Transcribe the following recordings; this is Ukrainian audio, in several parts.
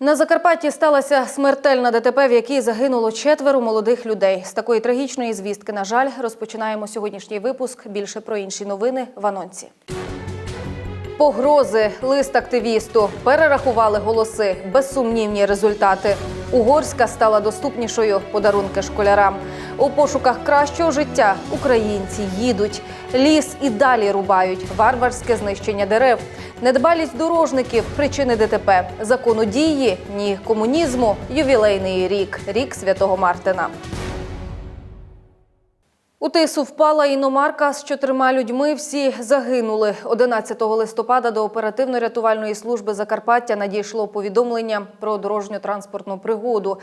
На Закарпатті сталася смертельна ДТП, в якій загинуло четверо молодих людей. З такої трагічної звістки, на жаль, розпочинаємо сьогоднішній випуск. Більше про інші новини в анонсі. Погрози, лист активісту, перерахували голоси, безсумнівні результати. Угорська стала доступнішою, подарунки школярам. У пошуках кращого життя українці їдуть. Ліс і далі рубають, варварське знищення дерев. Недбалість дорожників, причини ДТП, закону дії, ні комунізму, ювілейний рік, рік святого Мартина. У тису впала іномарка з чотирма людьми. Всі загинули. 11 листопада до оперативно-рятувальної служби Закарпаття надійшло повідомлення про дорожньо-транспортну пригоду,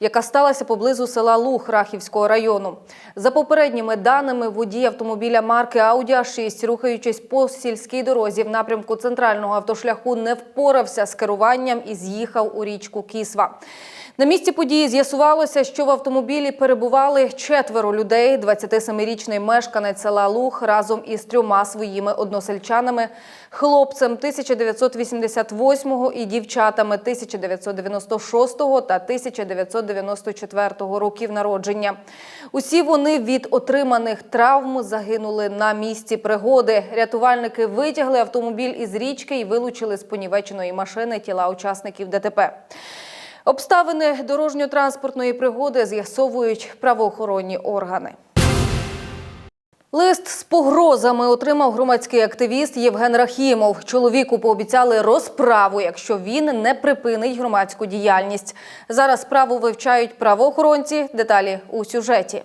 яка сталася поблизу села Луг Рахівського району. За попередніми даними, водій автомобіля марки Audi A6, рухаючись по сільській дорозі в напрямку центрального автошляху, не впорався з керуванням і з'їхав у річку Кісва. На місці події з'ясувалося, що в автомобілі перебували четверо людей. 27-річний мешканець села Луг разом із трьома своїми односельчанами, хлопцем 1988 і дівчатами 1996 та 1994 років народження. Усі вони від отриманих травм загинули на місці пригоди. Рятувальники витягли автомобіль із річки і вилучили з понівеченої машини тіла учасників ДТП. Обставини дорожньо-транспортної пригоди з'ясовують правоохоронні органи. Лист з погрозами отримав громадський активіст Євген Рахімов. Чоловіку пообіцяли розправу, якщо він не припинить громадську діяльність. Зараз справу вивчають правоохоронці. Деталі у сюжеті.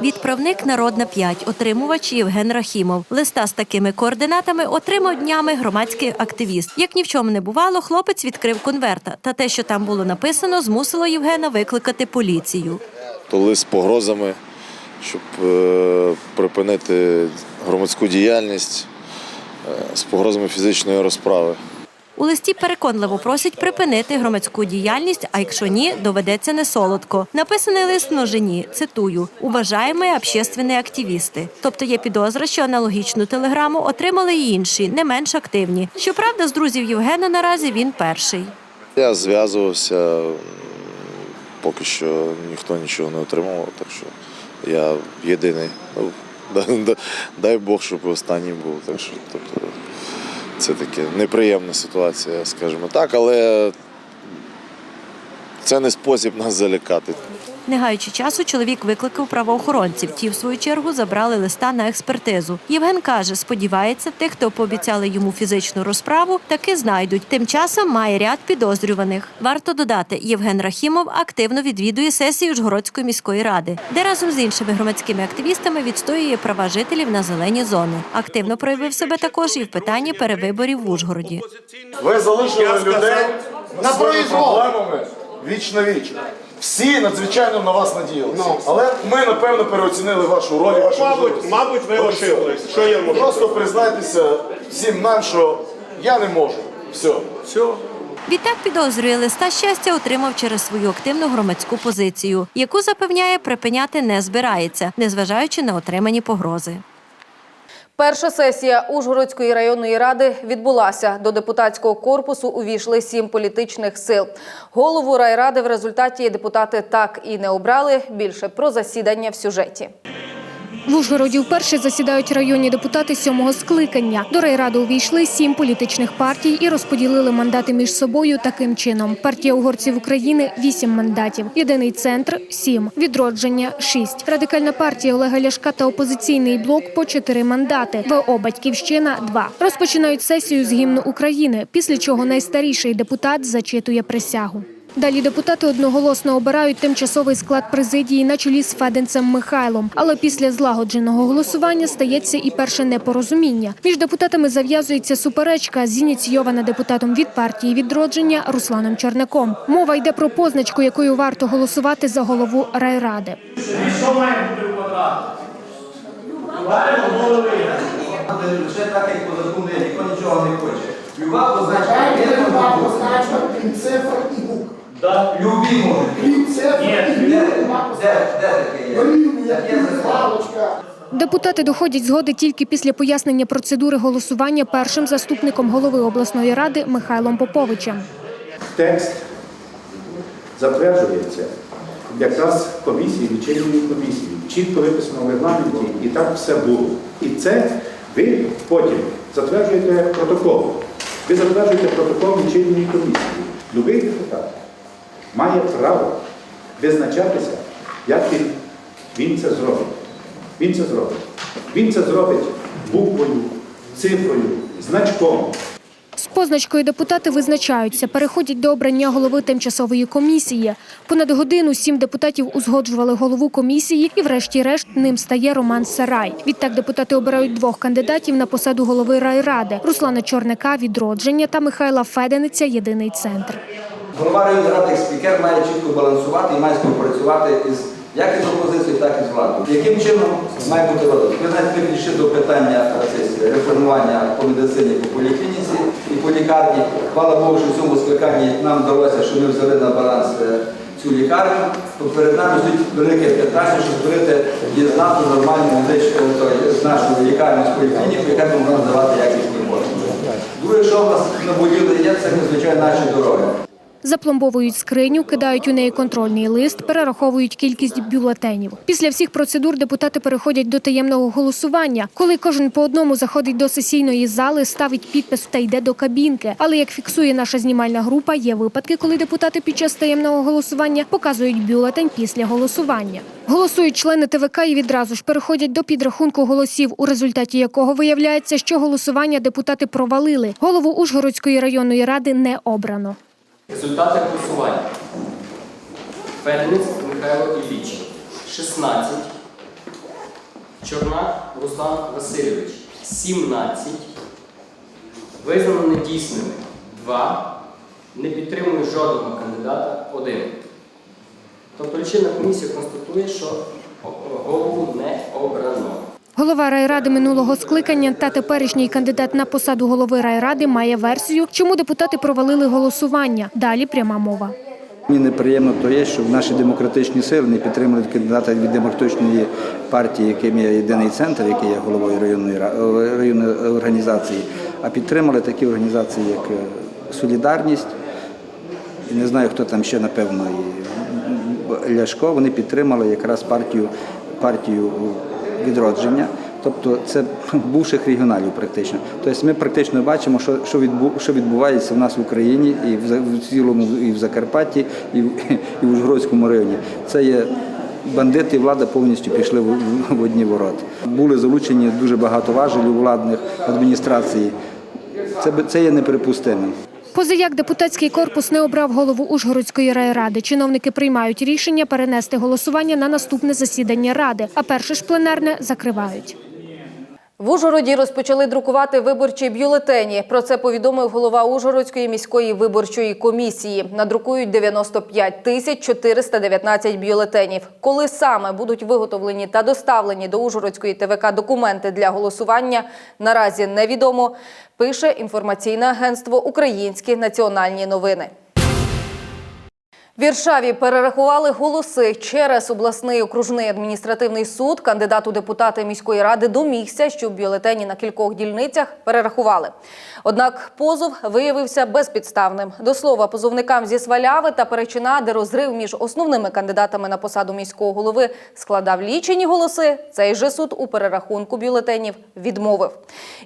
Відправник Народна 5, отримувач Євген Рахімов. Листа з такими координатами отримав днями громадський активіст. Як ні в чому не бувало, хлопець відкрив конверта. Та те, що там було написано, змусило Євгена викликати поліцію. то лист з погрозами, щоб е, припинити громадську діяльність е, з погрозами фізичної розправи. У листі переконливо просять припинити громадську діяльність, а якщо ні, доведеться не солодко. Написаний лист множині, цитую, уважаємо общественні активісти. Тобто є підозра, що аналогічну телеграму отримали й інші, не менш активні. Щоправда, з друзів Євгена наразі він перший. Я зв'язувався, поки що ніхто нічого не отримував, так що я єдиний. Ну, дай- Бог, щоб останній був. Так що, тобто, це таке неприємна ситуація, скажімо так, але це не спосіб нас залякати. Не гаючи часу, чоловік викликав правоохоронців. Ті, в свою чергу, забрали листа на експертизу. Євген каже, сподівається, тих, хто пообіцяли йому фізичну розправу, таки знайдуть. Тим часом має ряд підозрюваних. Варто додати, Євген Рахімов активно відвідує сесію Ужгородської міської ради, де разом з іншими громадськими активістами відстоює права жителів на зелені зони. Активно проявив себе також і в питанні перевиборів в Ужгороді. Ви залишили людей На своїми проблемами віч на віч. Всі надзвичайно на вас надіялися. Але ми, напевно, переоцінили вашу роль, вашу Мабуть, мабуть, ви ошиблись. Що я можу? Просто признайтеся всім нам, що я не можу. Все. Все. Відтак підозрює листа щастя отримав через свою активну громадську позицію, яку запевняє припиняти не збирається, незважаючи на отримані погрози. Перша сесія Ужгородської районної ради відбулася. До депутатського корпусу увійшли сім політичних сил. Голову райради в результаті депутати так і не обрали. Більше про засідання в сюжеті. В Ужгороді вперше засідають районні депутати сьомого скликання. До райради увійшли сім політичних партій і розподілили мандати між собою таким чином: партія угорців України вісім мандатів, єдиний центр сім, відродження шість, радикальна партія Олега Ляшка та опозиційний блок по чотири мандати. ВО Батьківщина два. Розпочинають сесію з гімну України, після чого найстаріший депутат зачитує присягу. Далі депутати одноголосно обирають тимчасовий склад президії на чолі з Феденцем Михайлом. Але після злагодженого голосування стається і перше непорозуміння. Між депутатами зав'язується суперечка, зініційована депутатом від партії відродження Русланом Черняком. Мова йде про позначку, якою варто голосувати за голову райради. Лише так, як по закону, ніхто нічого не хоче. Люба позначка цифр і букв. Любі можуть. Крім цифр і Де, букв нема де, позначки. де таке є? Дорівнює, Таке закон. галочка. Депутати доходять згоди тільки після пояснення процедури голосування першим заступником голови обласної ради Михайлом Поповичем. Текст затверджується якраз комісії, лічильної комісії. Чітко виписано в регламенті, і так все було. І це ви потім затверджуєте протокол. Ви затверджуєте протокол лічильної комісії. Любий депутат має право визначатися, як він, він це зробить. Він це зробить. Він це зробить буквою, цифрою, значком. З позначкою депутати визначаються, переходять до обрання голови тимчасової комісії. Понад годину сім депутатів узгоджували голову комісії, і, врешті-решт, ним стає Роман Сарай. Відтак депутати обирають двох кандидатів на посаду голови райради: Руслана Чорника відродження та Михайла Федениця Єдиний центр. Голова районної ради спікер має чітко балансувати і має співпрацювати із як із опозицією, так і з владою. Яким чином має бути розвиток? Ви знаєте, ми підійшли до питання е, реформування по медицині, по поліклініці і по лікарні. Хвала Богу, що в цьому скликанні нам вдалося, що ми взяли на баланс е, цю лікарню. То перед нами стоїть велике питання, щоб створити єднату нормальну медичну з нашою лікарню з поліклінікою, яка б могла надавати якісні послуги. Друге, що в нас наболіли є, це звичайно наші дороги. Запломбовують скриню, кидають у неї контрольний лист, перераховують кількість бюлетенів. Після всіх процедур депутати переходять до таємного голосування, коли кожен по одному заходить до сесійної зали, ставить підпис та йде до кабінки. Але як фіксує наша знімальна група, є випадки, коли депутати під час таємного голосування показують бюлетень після голосування. Голосують члени ТВК і відразу ж переходять до підрахунку голосів, у результаті якого виявляється, що голосування депутати провалили. Голову Ужгородської районної ради не обрано. Результати голосування. Феденець Михайло Ілліч 16. Чорнак Руслан Васильович 17. Визнано недійсними 2. Не підтримує жодного кандидата 1. Тобто лічильна комісія констатує, що голову не обрано. Голова райради минулого скликання та теперішній кандидат на посаду голови райради має версію, чому депутати провалили голосування. Далі пряма мова. Мені неприємно то є, що наші демократичні сили не підтримали кандидата від демократичної партії, яким є єдиний центр, який є головою районної е, районної організації, а підтримали такі організації, як е, Солідарність. І не знаю, хто там ще, напевно, і Ляшко. Вони підтримали якраз партію, партію відродження. Тобто це бувших регіоналів практично. Тобто ми практично бачимо, що, що, відбу, що відбувається в нас в Україні і в, цілому і в Закарпатті, і в, і в Ужгородському районі. Це є бандити і влада повністю пішли в, в одні ворота. Були залучені дуже багато важелів владних адміністрації. Це, це є неприпустимим. Позаяк депутатський корпус не обрав голову Ужгородської райради. Чиновники приймають рішення перенести голосування на наступне засідання ради, а перше ж пленарне закривають. В Ужгороді розпочали друкувати виборчі бюлетені. Про це повідомив голова Ужгородської міської виборчої комісії. Надрукують 95 тисяч 419 бюлетенів. Коли саме будуть виготовлені та доставлені до Ужгородської ТВК документи для голосування, наразі невідомо. Пише інформаційне агентство Українські національні новини. Віршаві перерахували голоси через обласний окружний адміністративний суд. Кандидат у депутати міської ради домігся, що бюлетені на кількох дільницях перерахували. Однак позов виявився безпідставним. До слова, позовникам зі Сваляви та Перечина, де розрив між основними кандидатами на посаду міського голови складав лічені голоси. Цей же суд у перерахунку бюлетенів відмовив.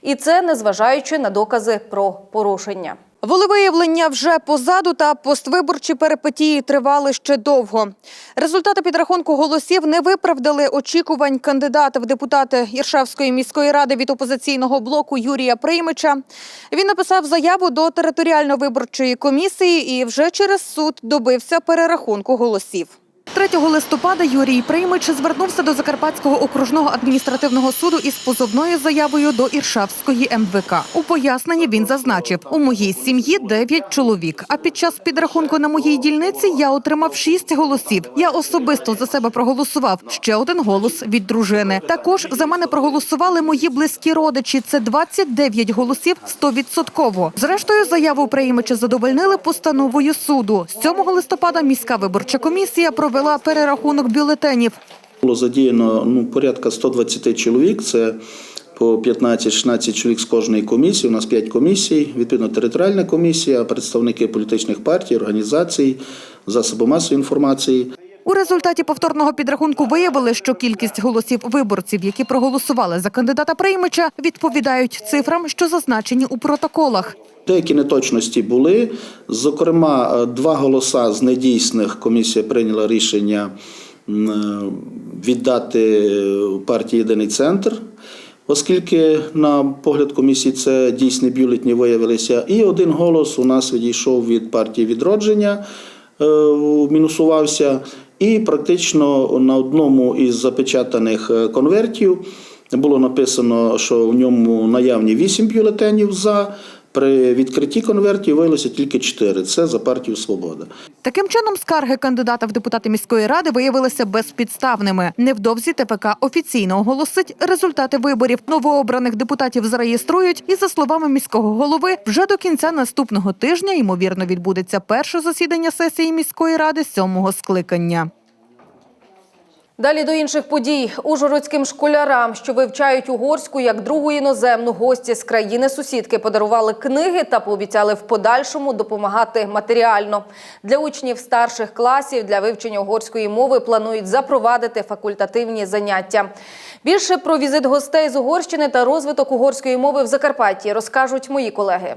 І це незважаючи на докази про порушення. Волевиявлення вже позаду та поствиборчі перипетії тривали ще довго. Результати підрахунку голосів не виправдали очікувань кандидата в депутати Іршавської міської ради від опозиційного блоку Юрія Приймича. Він написав заяву до територіально-виборчої комісії і вже через суд добився перерахунку голосів. 3 листопада Юрій Приймич звернувся до Закарпатського окружного адміністративного суду із позовною заявою до Іршавської МВК. У поясненні він зазначив, у моїй сім'ї 9 чоловік, а під час підрахунку на моїй дільниці я отримав 6 голосів. Я особисто за себе проголосував. Ще один голос від дружини. Також за мене проголосували мої близькі родичі. Це 29 голосів 100%. Зрештою, заяву Приймича задовольнили постановою суду. З 7 листопада міська виборча комісія провела перерахунок бюлетенів. Було задіяно ну, порядка 120 чоловік. Це по 15-16 чоловік з кожної комісії. У нас 5 комісій, відповідно, територіальна комісія, представники політичних партій, організацій, засоби масової інформації. У результаті повторного підрахунку виявили, що кількість голосів виборців, які проголосували за кандидата приймача, відповідають цифрам, що зазначені у протоколах. Деякі неточності були. Зокрема, е, два голоса з недійсних комісія прийняла рішення е, віддати е, партії Єдиний центр, оскільки, на погляд комісії, це дійсні бюлетні виявилися. І один голос у нас відійшов від партії відродження, мінусувався. І практично на одному із запечатаних конвертів було написано, що в ньому наявні 8 бюлетенів за. При відкритті конвертів виявилося тільки 4. Це за партію Свобода. Таким чином, скарги кандидата в депутати міської ради виявилися безпідставними. Невдовзі ТПК офіційно оголосить результати виборів. Новообраних депутатів зареєструють. І за словами міського голови, вже до кінця наступного тижня ймовірно відбудеться перше засідання сесії міської ради сьомого скликання. Далі до інших подій. Ужгородським школярам, що вивчають угорську як другу іноземну, гості з країни-сусідки подарували книги та пообіцяли в подальшому допомагати матеріально. Для учнів старших класів для вивчення угорської мови планують запровадити факультативні заняття. Більше про візит гостей з Угорщини та розвиток угорської мови в Закарпатті розкажуть мої колеги.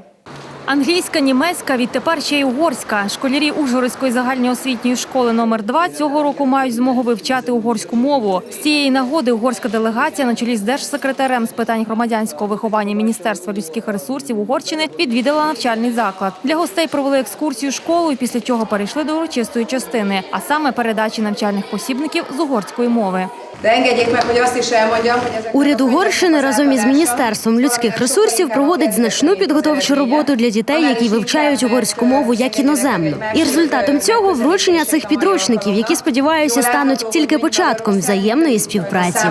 Англійська, німецька, відтепер ще й угорська. Школярі Ужгородської загальноосвітньої школи номер 2 цього року мають змогу вивчати угорську мову. З цієї нагоди угорська делегація на чолі з держсекретарем з питань громадянського виховання Міністерства людських ресурсів Угорщини відвідала навчальний заклад. Для гостей провели екскурсію школою, після чого перейшли до урочистої частини, а саме передачі навчальних посібників з угорської мови. Уряд Угорщини разом із міністерством людських ресурсів проводить значну підготовчу роботу для дітей, які вивчають угорську мову як іноземну. І результатом цього вручення цих підручників, які сподіваюся стануть тільки початком взаємної співпраці.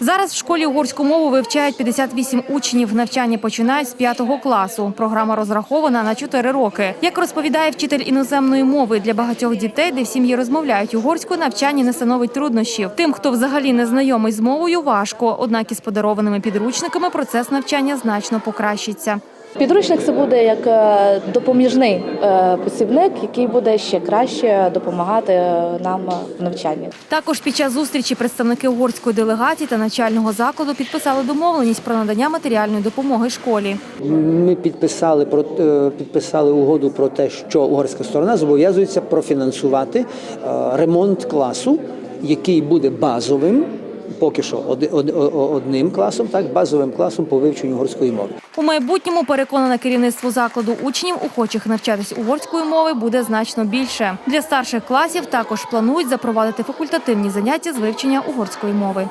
Зараз в школі угорську мову вивчають 58 учнів. Навчання починають з 5 класу. Програма розрахована на 4 роки. Як розповідає вчитель іноземної мови для багатьох дітей, де в сім'ї розмовляють угорську, навчання не становить труднощів. Тим, хто взагалі не знайомий з мовою, важко. Однак із подарованими підручниками процес навчання значно покращиться. Підручник це буде як е, допоміжний е, посібник, який буде ще краще допомагати е, нам в навчанні. Також під час зустрічі представники угорської делегації та начального закладу підписали домовленість про надання матеріальної допомоги школі. Ми підписали про підписали угоду про те, що угорська сторона зобов'язується профінансувати ремонт класу, який буде базовим. Поки що одним класом, так базовим класом по вивченню угорської мови. У майбутньому переконане керівництво закладу учнів, охочих навчатись угорської мови, буде значно більше. Для старших класів також планують запровадити факультативні заняття з вивчення угорської мови.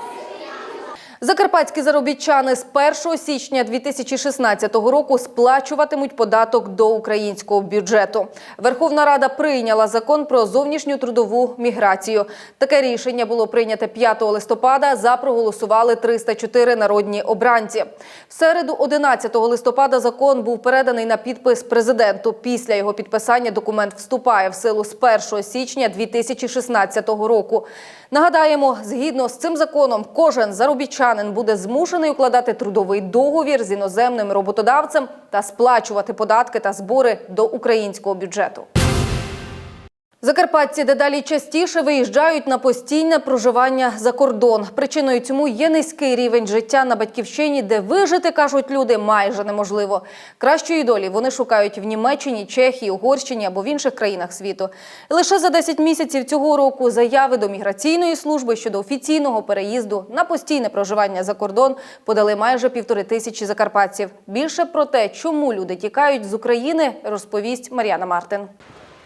Закарпатські заробітчани з 1 січня 2016 року сплачуватимуть податок до українського бюджету. Верховна Рада прийняла закон про зовнішню трудову міграцію. Таке рішення було прийнято 5 листопада. За проголосували 304 народні обранці. В середу, 11 листопада, закон був переданий на підпис президенту. Після його підписання документ вступає в силу з 1 січня 2016 року. Нагадаємо, згідно з цим законом, кожен заробітчанин буде змушений укладати трудовий договір з іноземним роботодавцем та сплачувати податки та збори до українського бюджету. Закарпатці дедалі частіше виїжджають на постійне проживання за кордон. Причиною цьому є низький рівень життя на батьківщині, де вижити, кажуть люди, майже неможливо. Кращої долі вони шукають в Німеччині, Чехії, Угорщині або в інших країнах світу. Лише за 10 місяців цього року заяви до міграційної служби щодо офіційного переїзду на постійне проживання за кордон подали майже півтори тисячі закарпатців. Більше про те, чому люди тікають з України, розповість Мар'яна Мартин.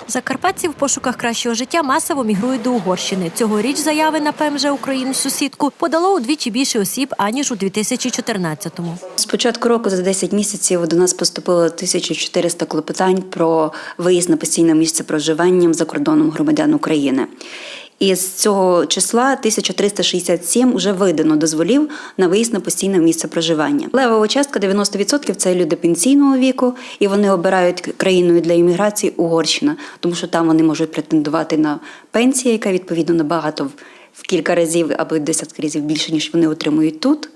Закарпатці в пошуках кращого життя масово мігрують до Угорщини. Цьогоріч заяви на ПМЖ Україну сусідку подало удвічі більше осіб аніж у 2014-му. З початку року за 10 місяців до нас поступило 1400 клопотань про виїзд на постійне місце проживання за кордоном громадян України. І з цього числа 1367 вже видано дозволів на виїзд на постійне місце проживання. Левова частка 90% це люди пенсійного віку, і вони обирають країною для імміграції Угорщина, тому що там вони можуть претендувати на пенсію, яка відповідно набагато в- в кілька разів або десятки разів більше, ніж вони отримують тут.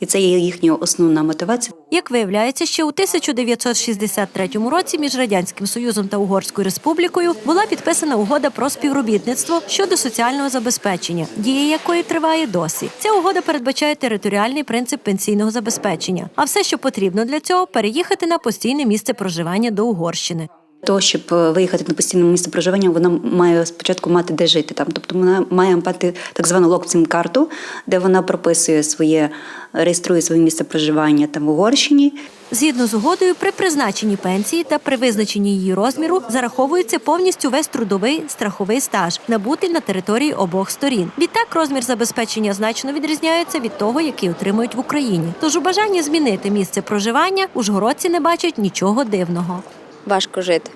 І це є їхня основна мотивація. Як виявляється, ще у 1963 році між радянським союзом та Угорською республікою була підписана угода про співробітництво щодо соціального забезпечення, дія якої триває досі. Ця угода передбачає територіальний принцип пенсійного забезпечення. А все, що потрібно для цього, переїхати на постійне місце проживання до Угорщини. Того, щоб е, виїхати на постійне місце проживання, вона має спочатку мати де жити там. Тобто вона має мати так звану локцім карту, де вона прописує своє, реєструє своє місце проживання там в Угорщині. Згідно з угодою, при призначенні пенсії та при визначенні її розміру зараховується повністю весь трудовий страховий стаж, набутий на території обох сторін. Відтак розмір забезпечення значно відрізняється від того, який отримують в Україні. Тож у бажанні змінити місце проживання ужгородці не бачать нічого дивного. Важко жити.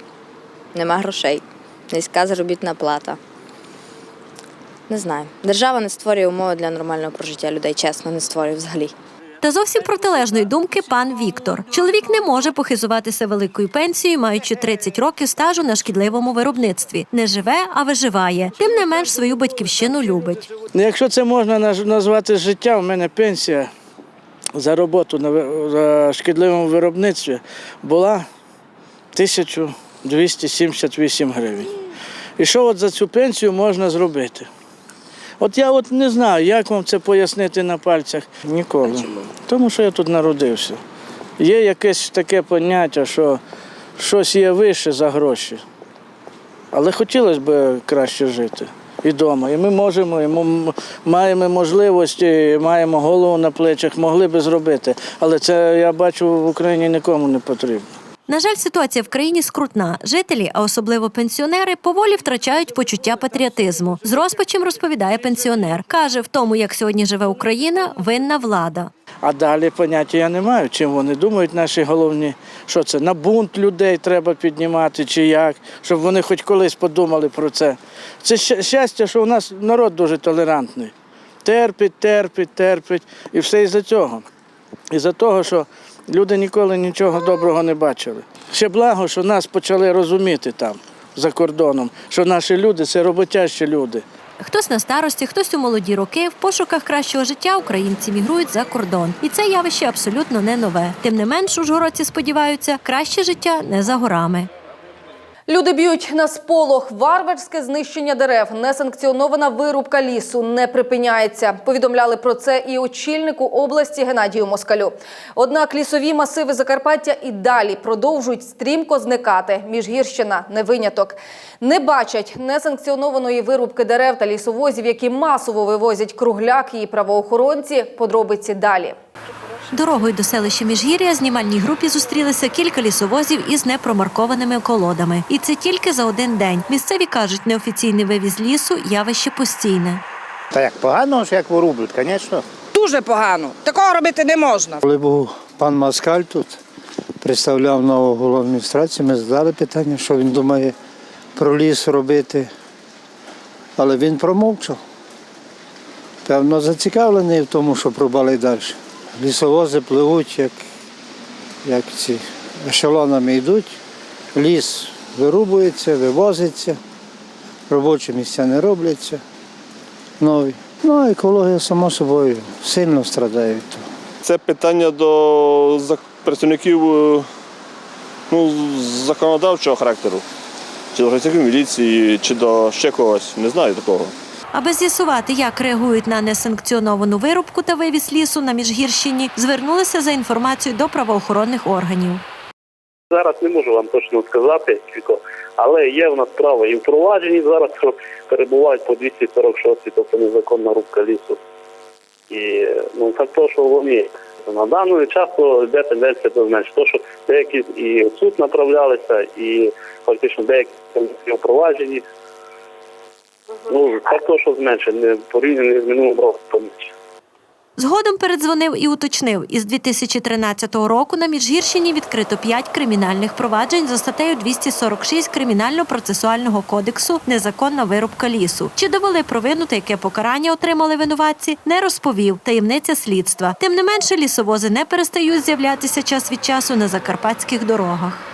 Нема грошей. Низька заробітна плата. Не знаю. Держава не створює умови для нормального прожиття людей, чесно, не створює взагалі. Та зовсім протилежної думки пан Віктор. Чоловік не може похизуватися великою пенсією, маючи 30 років стажу на шкідливому виробництві. Не живе, а виживає. Тим не менш свою батьківщину любить. Ну, якщо це можна наз- назвати життя, у мене пенсія за роботу на шкідливому виробництві була 1278 гривень. І що от за цю пенсію можна зробити? От я от не знаю, як вам це пояснити на пальцях. Ніколи. Тому що я тут народився. Є якесь таке поняття, що щось є вище за гроші. Але хотілося б краще жити і вдома. І ми можемо, і ми маємо можливості, маємо голову на плечах, могли би зробити. Але це я бачу в Україні нікому не потрібно. На жаль, ситуація в країні скрутна. Жителі, а особливо пенсіонери, поволі втрачають почуття патріотизму. З розпачем розповідає пенсіонер. Каже, в тому, як сьогодні живе Україна, винна влада. А далі поняття я не маю, чим вони думають, наші головні, що це на бунт людей треба піднімати чи як, щоб вони хоч колись подумали про це. Це щастя, що у нас народ дуже толерантний. Терпить, терпить, терпить. І все із-за цього. Із-за того, що люди ніколи нічого доброго не бачили. Ще благо, що нас почали розуміти там, за кордоном, що наші люди це роботящі люди. Хтось на старості, хтось у молоді роки в пошуках кращого життя українці мігрують за кордон. І це явище абсолютно не нове. Тим не менш, ужгородці сподіваються, краще життя не за горами. Люди б'ють на сполох. Варварське знищення дерев, несанкціонована вирубка лісу не припиняється. Повідомляли про це і очільнику області Геннадію Москалю. Однак лісові масиви Закарпаття і далі продовжують стрімко зникати. Міжгірщина не виняток. Не бачать несанкціонованої вирубки дерев та лісовозів, які масово вивозять кругляк і правоохоронці. Подробиці далі. Дорогою до селища Міжгір'я знімальній групі зустрілися кілька лісовозів із непромаркованими колодами. І це тільки за один день. Місцеві кажуть, неофіційний вивіз лісу явище постійне. Та як погано, що як вирублять, звісно. Дуже погано. Такого робити не можна. Коли був пан Маскаль тут, представляв нову голову адміністрації, ми задали питання, що він думає про ліс робити. Але він промовчав. Певно, зацікавлений в тому, що пробали далі. Лісовози пливуть, як, як ці ешелонами йдуть, ліс вирубується, вивозиться, робочі місця не робляться нові. Ну, а екологія, само собою, сильно страдає від того. Це питання до працівників е, ну, законодавчого характеру. Чи до працівників міліції, чи до ще когось. Не знаю такого. Аби з'ясувати, як реагують на несанкціоновану вирубку та вивіз лісу на Міжгірщині, звернулися за інформацією до правоохоронних органів. Зараз не можу вам точно сказати, але є в нас справи і впроваджені зараз, що перебувають по 246, тобто незаконна рубка лісу. І ну так то, що вони на даний час йде тенденція до зменшення. То, що деякі і суд направлялися, і фактично деякі впроваджені. Ну, то, що зменшення, порівняно з минулим роком. Згодом передзвонив і уточнив, із 2013 року на Міжгірщині відкрито 5 кримінальних проваджень за статтею 246 Кримінально-процесуального кодексу «Незаконна вирубка лісу». Чи довели провину та яке покарання отримали винуватці, не розповів. Таємниця слідства. Тим не менше, лісовози не перестають з'являтися час від часу на закарпатських дорогах.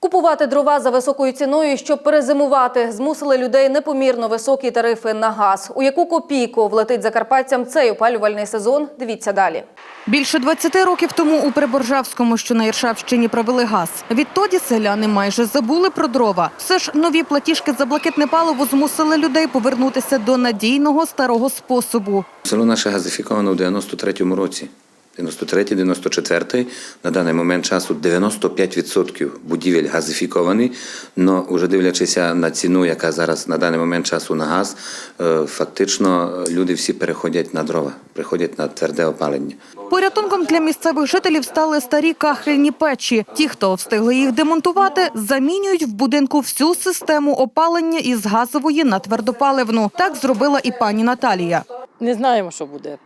Купувати дрова за високою ціною, щоб перезимувати, змусили людей непомірно високі тарифи на газ. У яку копійку влетить закарпатцям цей опалювальний сезон? Дивіться далі. Більше 20 років тому у Приборжавському, що на Іршавщині, провели газ. Відтоді селяни майже забули про дрова. Все ж нові платіжки за блакитне паливо змусили людей повернутися до надійного старого способу. Село наше газифіковано в 93-му році. 93-94 на даний момент часу 95% будівель газифіковані, але вже дивлячися на ціну, яка зараз на даний момент часу на газ, е, фактично люди всі переходять на дрова, приходять на тверде опалення. Порятунком для місцевих жителів стали старі кахельні печі. Ті, хто встигли їх демонтувати, замінюють в будинку всю систему опалення із газової на твердопаливну. Так зробила і пані Наталія. Не знаємо, що буде.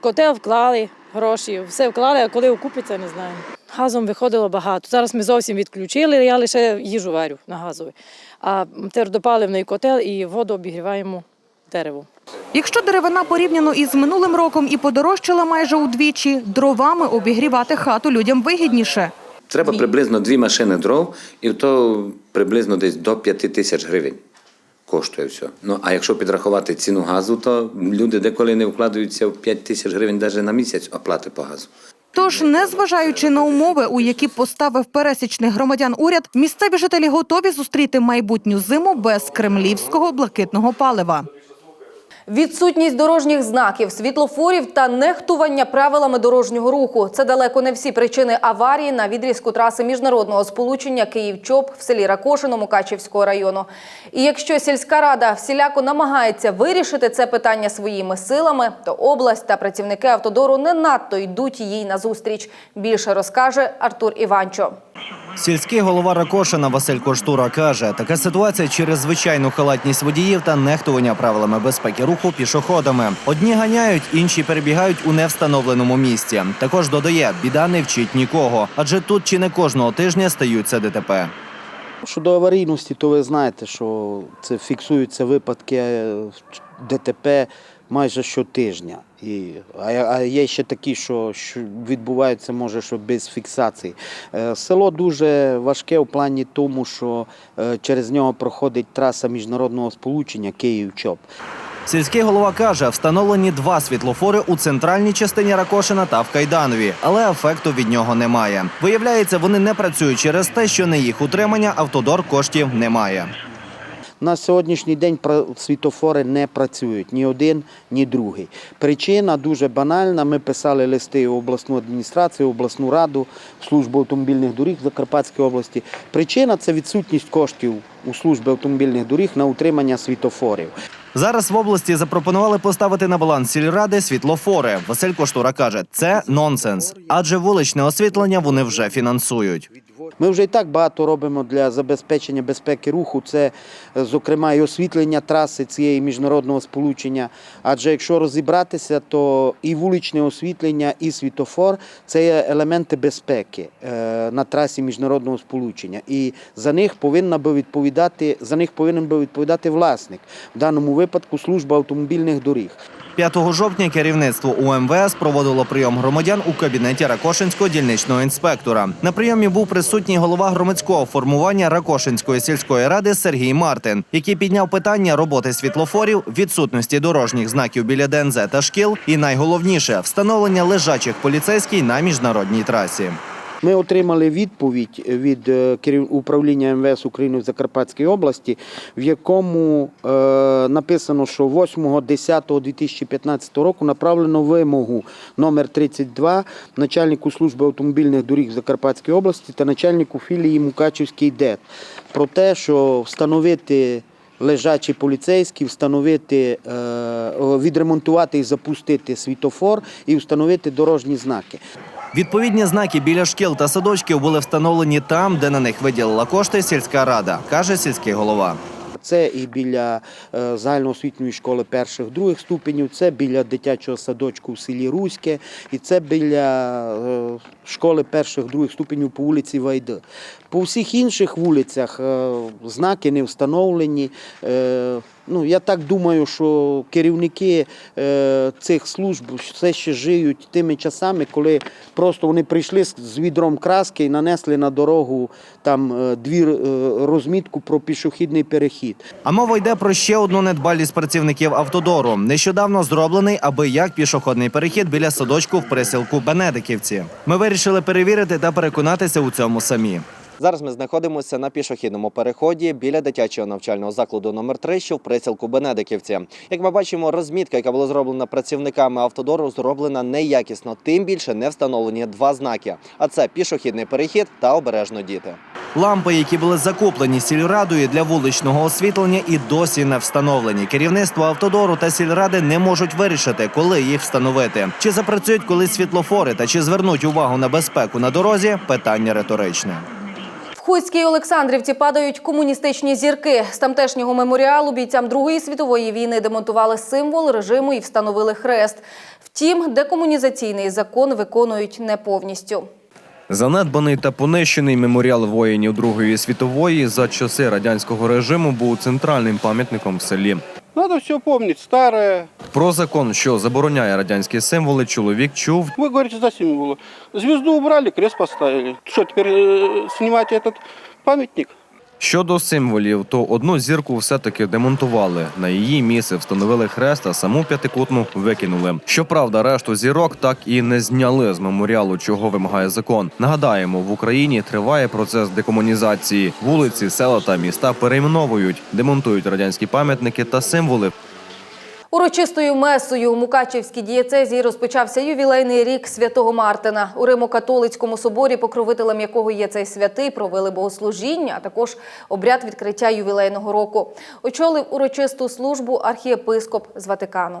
Котел вклали, гроші, все вклали, а коли окупиться, не знаємо. Газом виходило багато. Зараз ми зовсім відключили, я лише їжу варю на газовий. А твердопаливний котел і воду обігріваємо деревом. Якщо деревина порівняно із минулим роком і подорожчала майже удвічі, дровами обігрівати хату людям вигідніше. Треба приблизно дві машини дров, і то приблизно десь до 5 тисяч гривень коштує все. Ну а якщо підрахувати ціну газу, то люди деколи не вкладаються в 5 тисяч гривень навіть на місяць оплати по газу. Тож, незважаючи на умови, у які поставив пересічних громадян уряд, місцеві жителі готові зустріти майбутню зиму без кремлівського блакитного палива. Відсутність дорожніх знаків, світлофорів та нехтування правилами дорожнього руху це далеко не всі причини аварії на відрізку траси міжнародного сполучення Київ-Чоп в селі Ракошино Мукачівського району. І якщо сільська рада всіляко намагається вирішити це питання своїми силами, то область та працівники автодору не надто йдуть їй назустріч. Більше розкаже Артур Іванчо. Сільський голова Ракошина Василь Коштура каже, така ситуація через звичайну халатність водіїв та нехтування правилами безпеки руху пішоходами. Одні ганяють, інші перебігають у невстановленому місці. Також додає, біда не вчить нікого, адже тут чи не кожного тижня стаються ДТП. Щодо аварійності, то ви знаєте, що це фіксуються випадки е, ДТП майже щотижня. І, а, є ще такі, що, відбуваються, може, що без фіксації. Е, Село дуже важке в плані тому, що е, через нього проходить траса міжнародного сполучення Київ-Чоп. Сільський голова каже, встановлені два світлофори у центральній частині Ракошина та в Кайданові, але ефекту від нього немає. Виявляється, вони не працюють через те, що на їх утримання автодор коштів немає. На сьогоднішній день світофори не працюють ні один, ні другий. Причина дуже банальна. Ми писали листи в обласну адміністрацію, в обласну раду, в службу автомобільних доріг Закарпатської області. Причина це відсутність коштів у служби автомобільних доріг на утримання світофорів. Зараз в області запропонували поставити на баланс сільради світлофори. Василь Коштура каже, це нонсенс, адже вуличне освітлення вони вже фінансують. Ми вже і так багато робимо для забезпечення безпеки руху. Це, е, зокрема, і освітлення траси цієї міжнародного сполучення. Адже якщо розібратися, то і вуличне освітлення, і світофор це є елементи безпеки е, на трасі міжнародного сполучення. І за них повинна би відповідати, за них повинен би відповідати власник, в даному випадку служба автомобільних доріг. 5 жовтня керівництво УМВС проводило прийом громадян у кабінеті Ракошинського дільничного інспектора. На прийомі був присутній голова громадського формування Ракошинської сільської ради Сергій Мартин, який підняв питання роботи світлофорів, відсутності дорожніх знаків біля ДНЗ та шкіл, і найголовніше встановлення лежачих поліцейських на міжнародній трасі. Ми отримали відповідь від е, управління МВС України в Закарпатській області, в якому е, написано, що 8.10.2015 року направлено вимогу номер 32 начальнику служби автомобільних доріг в Закарпатській області та начальнику філії Мукачівський ДЕТ про те, що встановити лежачі поліцейські, встановити, е, відремонтувати і запустити світофор і встановити дорожні знаки. Відповідні знаки біля шкіл та садочків були встановлені там, де на них виділила кошти сільська рада, каже сільський голова. Це і біля е, загальноосвітньої школи перших других ступенів, це біля дитячого садочку в селі Руське, і це біля е, школи перших других ступенів по вулиці Вайди. По всіх інших вулицях е, знаки не встановлені. Ну, я так думаю, що керівники е, цих служб все ще живуть тими часами, коли просто вони прийшли з, відром краски і нанесли на дорогу там е, дві е, розмітку про пішохідний перехід. А мова йде про ще одну недбалість працівників автодору. Нещодавно зроблений аби як пішохідний перехід біля садочку в присілку Бенедиківці. Ми вирішили перевірити та переконатися у цьому самі. Зараз ми знаходимося на пішохідному переході біля дитячого навчального закладу номер 3 що в присілку Бенедиківці. Як ми бачимо, розмітка, яка була зроблена працівниками автодору, зроблена неякісно. Тим більше не встановлені два знаки: а це пішохідний перехід та обережно діти. Лампи, які були закуплені сільрадою для вуличного освітлення, і досі не встановлені. Керівництво автодору та сільради не можуть вирішити, коли їх встановити. Чи запрацюють коли світлофори та чи звернуть увагу на безпеку на дорозі? Питання риторичне. Хуцькій Олександрівці падають комуністичні зірки. З тамтешнього меморіалу бійцям Другої світової війни демонтували символ режиму і встановили хрест. Втім, декомунізаційний закон виконують не повністю. Занедбаний та понищений меморіал воїнів Другої світової за часи радянського режиму був центральним пам'ятником в селі. Надо все помнить, старое. Про закон, що забороняє радянські символи, чоловік чув Вы говорите за символы. Звезду убрали, крест поставили. Что, теперь э, снимаете этот памятник? Щодо символів, то одну зірку все-таки демонтували. На її місце встановили хрест, а саму п'ятикутну викинули. Щоправда, решту зірок так і не зняли з меморіалу, чого вимагає закон. Нагадаємо, в Україні триває процес декомунізації. Вулиці, села та міста перейменовують, демонтують радянські пам'ятники та символи. Урочистою месою у Мукачівській дієцезії розпочався ювілейний рік святого Мартина. У Римо-католицькому соборі, покровителем якого є цей святий, провели богослужіння, а також обряд відкриття ювілейного року. Очолив урочисту службу архієпископ з Ватикану.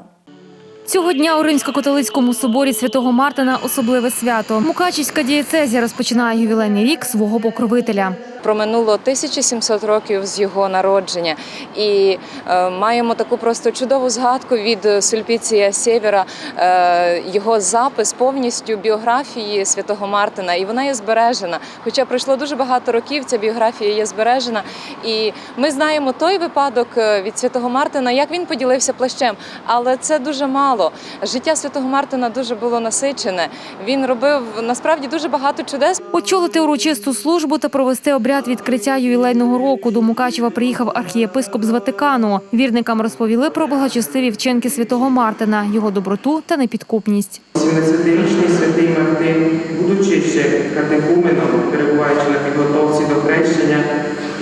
Цього дня у Римсько-католицькому соборі святого Мартина особливе свято. Мукачівська дієцезія розпочинає ювілейний рік свого покровителя. Проминуло 1700 років з його народження, і е, маємо таку просто чудову згадку від Сульпіція Сєвєра, е, його запис повністю біографії святого Мартина, і вона є збережена. Хоча пройшло дуже багато років, ця біографія є збережена. І ми знаємо той випадок е, від святого Мартина, як він поділився плащем, але це дуже мало. Життя святого Мартина дуже було насичене. Він робив насправді дуже багато чудес. Очолити урочисту службу та провести обряд відкриття ювілейного року до Мукачева приїхав архієпископ з Ватикану. Вірникам розповіли про благочестиві вчинки святого Мартина, його доброту та непідкупність. 70-річний святий Мартин, будучи ще катехуменом, перебуваючи на підготовці до хрещення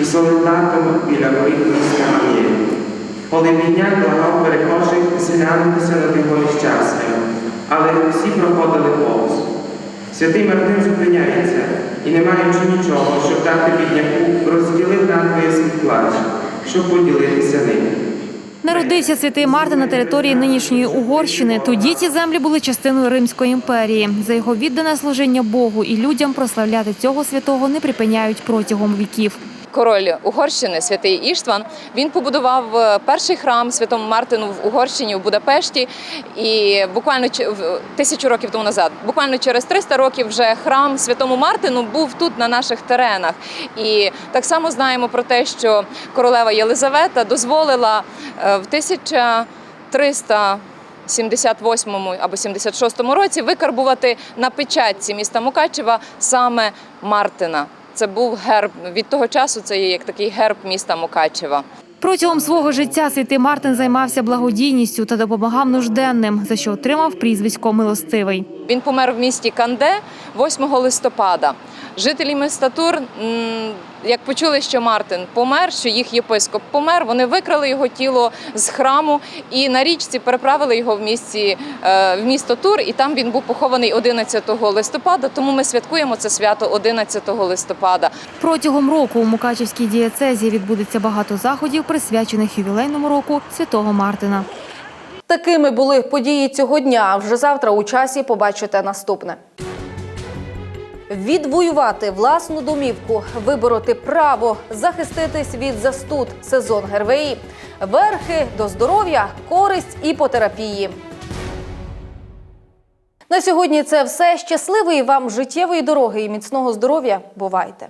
і солдатом біля воріт Полебідняк благав перехожих зглянутися над його нещасним, але всі проходили повз. Святий Мартин зупиняється і, не маючи нічого, щоб дати бідняку, розділив надвоє свій плач, щоб поділитися ним. Народився святий Мартин на території нинішньої Угорщини. Тоді ці землі були частиною Римської імперії. За його віддане служіння Богу і людям прославляти цього святого не припиняють протягом віків. Король Угорщини, святий Іштван, він побудував е, перший храм святому Мартину в Угорщині в Будапешті. І буквально тисячу років тому назад, буквально через 300 років, вже храм святому Мартину був тут на наших теренах. І так само знаємо про те, що королева Єлизавета дозволила е, в 1300 78 або 76 році викарбувати на печатці міста Мукачева саме Мартина. Це був герб від того часу. Це є як такий герб міста Мукачева. Протягом свого життя святий Мартин займався благодійністю та допомагав нужденним, за що отримав прізвисько Милостивий. Він помер в місті Канде 8 листопада. Жителі міста Тур, як почули, що Мартин помер, що їх єпископ помер, вони викрали його тіло з храму і на річці переправили його в місті е, в місто Тур. І там він був похований 11 листопада. Тому ми святкуємо це свято 11 листопада. Протягом року у Мукачівській дієцезії відбудеться багато заходів, присвячених ювілейному року святого Мартина. Такими були події цього дня. Вже завтра у часі побачите наступне. Відвоювати власну домівку, вибороти право, захиститись від застуд, сезон ГРВІ, верхи до здоров'я, користь іпотерапії. На сьогодні це все. Щасливої вам життєвої дороги і міцного здоров'я. Бувайте!